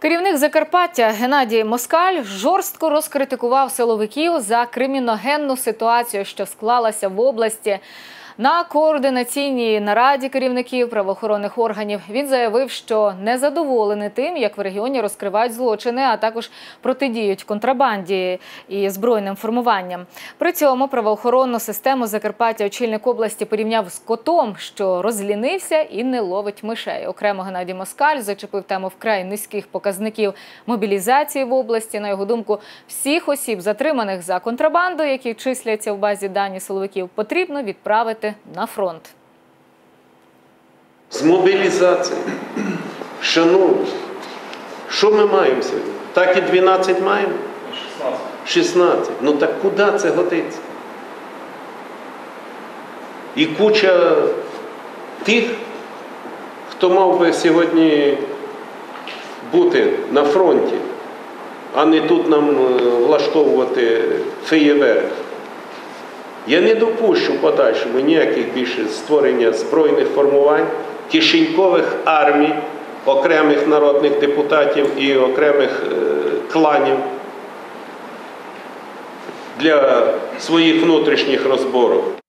Керівник Закарпаття Геннадій Москаль жорстко розкритикував силовиків за криміногенну ситуацію, що склалася в області. На координаційній нараді керівників правоохоронних органів він заявив, що не задоволений тим, як в регіоні розкривають злочини, а також протидіють контрабанді і збройним формуванням. При цьому правоохоронну систему Закарпаття очільник області порівняв з котом, що розлінився і не ловить мишей. Окремо Геннадій Москаль зачепив тему вкрай низьких показників мобілізації в області. На його думку, всіх осіб, затриманих за контрабанду, які числяться в базі дані силовиків, потрібно відправити на фронт. З мобілізації. Шановні, що ми маємо сьогодні? Так і 12 маємо? 16. 16. Ну так куди це годиться? І куча тих, хто мав би сьогодні бути на фронті, а не тут нам е, влаштовувати феєверк. Я не допущу подальшому ніяких більше створення збройних формувань, кишенькових армій, окремих народних депутатів і окремих е, кланів для своїх внутрішніх розборок.